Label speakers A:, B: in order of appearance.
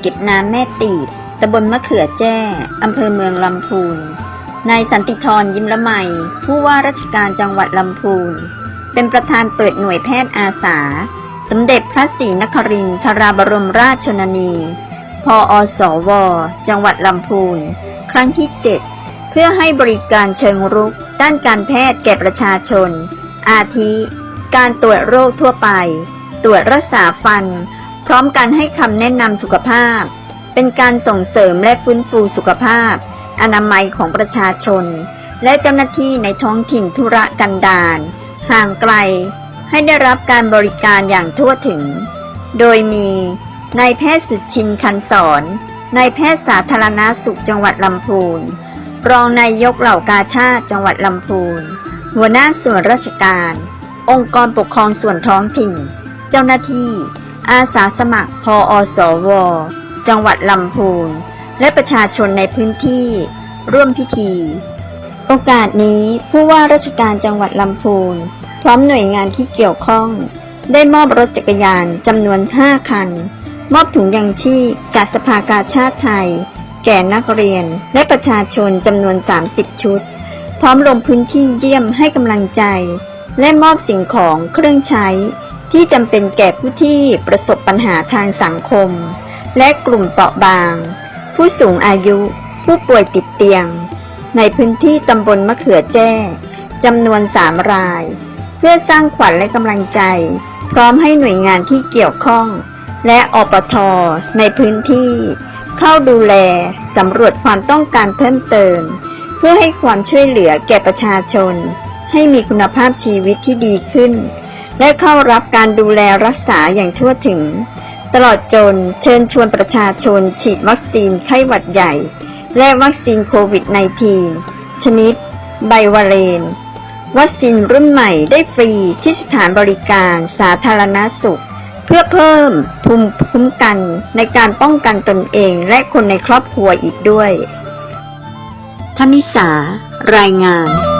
A: เก็บน้ำแม่ตีบตำบลมะเขือแจ้อำเภอเมืองลำพูน นายสันติธรยิ้มละไม ผู้ว่าราชการจังหวัดลำพูน เป็นประธานเปิดหน่วยแพทย์อาสา สมเด็จพระศรีนครินทราบรมราชชนนี พออสว จังหวัดลำพูน ครั้งที่ 7 เพื่อให้บริการเชิงรุก ด้านการแพทย์แก่ประชาชน อาทิ การตรวจโรคทั่วไป ตรวจรักษาฟัน พร้อมการให้คำแนะนำสุขภาพ เป็นการส่งเสริมและฟื้นฟูสุขภาพ อนามัยของประชาชน และเจ้าหน้าที่ในท้องถิ่นธุรกันดารห่างไกล ให้ได้รับการบริการอย่างทั่วถึง โดยมีนายแพทย์สุชินคันสอนนายแพทย์สาธารณาสุขจังหวัดลำพูน รองนายกเหล่ากาชาติจังหวัดลำพูน หัวหน้าส่วนราชการ องค์กรปกครองส่วนท้องถิ่น เจ้าหน้าที่ อาสาสมัครพออสว จังหวัดลำพูน และประชาชนในพื้นที่ ร่วมพิธี โอกาสนี้ผู้ว่าราชการจังหวัดลำพูน พร้อมหน่วยงานที่เกี่ยวข้อง ได้มอบรถจักรยานจำนวน 5 คัน มอบถุงยังชีพจากสภากาชาติไทย แก่นักเรียนและประชาชนจำนวน 30 ชุด พร้อมลงพื้นที่เยี่ยมให้กำลังใจ และมอบสิ่งของเครื่องใช้ ที่จำเป็นแก่ผู้ที่ประสบปัญหาทางสังคม และกลุ่มเปราะบาง ผู้สูงอายุ ผู้ป่วยติดเตียง ในพื้นที่ตำบลมะเขือแจ้จำนวนสามราย เพื่อสร้างขวัญและกำลังใจ พร้อมให้หน่วยงานที่เกี่ยวข้อง และอปทในพื้นที่ เข้าดูแลสำรวจความต้องการเพิ่มเติม เพื่อให้ความช่วยเหลือแก่ประชาชน ให้มีคุณภาพชีวิตที่ดีขึ้น และเข้ารับการดูแลรักษาอย่างทั่วถึง ตลอดจนเชิญชวนประชาชนฉีดวัคซีนไข้หวัดใหญ่ และวัคซีนโควิด -19 ชนิด ไบวาเลนวัคซีนรุ่นใหม่ได้ฟรีที่สถานบริการสาธารณสุข เพื่อเพิ่มภูมิคุ้มกันในการป้องกันตนเองและคนในครอบครัวอีกด้วยธมิสารายงาน